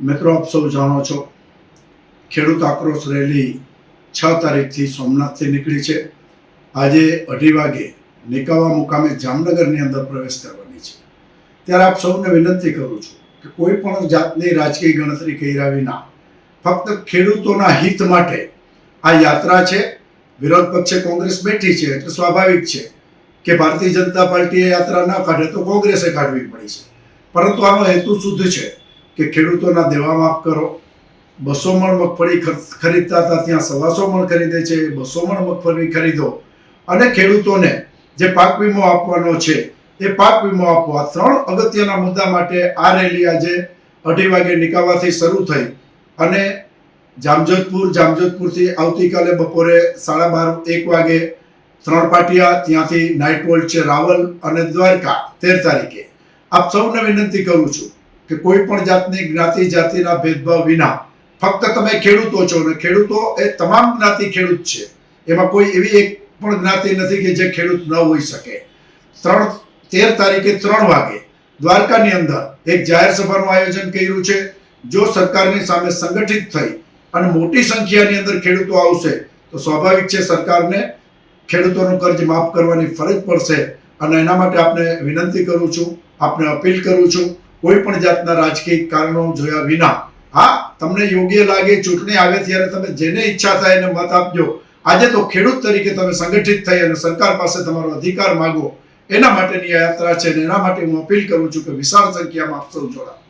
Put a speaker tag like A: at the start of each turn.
A: મિત્રો, આપ સૌ જાણો છો, ખેડૂત આક્રોશ રેલી છ તારીખથી સોમનાથથી નીકળી છે. આજે અઢી વાગે નિકાવા મુકામે જામનગરની અંદર પ્રવેશ કરવાની છે. ત્યારે આપ સૌને વિનંતી કરું છું કે કોઈ પણ જાતની રાજકીય ગણતરી કર્યા વિના ફક્ત ખેડૂતોના હિત માટે આ યાત્રા છે. વિરોધ પક્ષે કોંગ્રેસ બેઠી છે એટલે સ્વાભાવિક છે કે ભારતીય જનતા પાર્ટીએ યાત્રા ના કાઢે તો કોંગ્રેસે કાઢવી પડી છે. પરંતુ આનો હેતુ શુદ્ધ છે. કે ખેડૂતોના દેવા માફ કરો. બસો મણ મગફળી ખરીદતા હતા ત્યાં સવાસો મણ ખરીદે છે, બસો મણ મગફળી ખરીદો. અને ખેડૂતોને જે પાક વીમો આપવાનો છે, એ પાક વીમો આપવો ત્રણ અગત્યના મુદ્દા માટે આ રેલી આજે અઢી વાગે નિકાવાથી શરૂ થઈ. અને જામજોધપુર, જામજોધપુરથી આવતીકાલે બપોરે સાડા બાર, એક વાગે ત્રણ પાટિયા, ત્યાંથી નાઇટ વોલ્ટ છે રાવલ અને દ્વારકા તેર તારીખે. આપ સૌને વિનંતી કરું છું કે કોઈ પણ જાતની જ્ઞાતિ, જાતિના ભેદભાવ વિના ફક્ત તમે ખેડૂતો છો ને ખેડૂતો એ તમામ જ્ઞાતિ ખેડૂત છે. એમાં કોઈ એવી એક પણ જ્ઞાતિ નથી કે જે ખેડૂત ન હોઈ શકે. ત્રણ, તેર તારીખે ત્રણ વાગે દ્વારકાની અંદર એક જાહેર સભાનું આયોજન કર્યું છે, જો સરકારની સામે સંગઠિત થઈ અને મોટી સંખ્યાની અંદર ખેડૂતો આવશે, તો સ્વાભાવિક છે સરકારને ખેડૂતોનું કર્જ માફ કરવાની ફરજ પડશે. અને એના માટે આપને વિનંતી કરું છું, આપને અપીલ કરું છું કોઈ પણ જાતના રાજકીય કારણો જોયા વિના. હા, તમને યોગ્ય લાગે ચૂંટણી આવે ત્યારે તમે જેને ઈચ્છા થાય એને મત આપજો. આજે તો ખેડૂત તરીકે તમે સંગઠિત થઈ અને સરકાર પાસે તમારો અધિકાર માગો. એના માટેની આ યાત્રા છે અને એના માટે હું અપીલ કરું છું કે વિશાળ સંખ્યામાં આપ સૌ જોડાઓ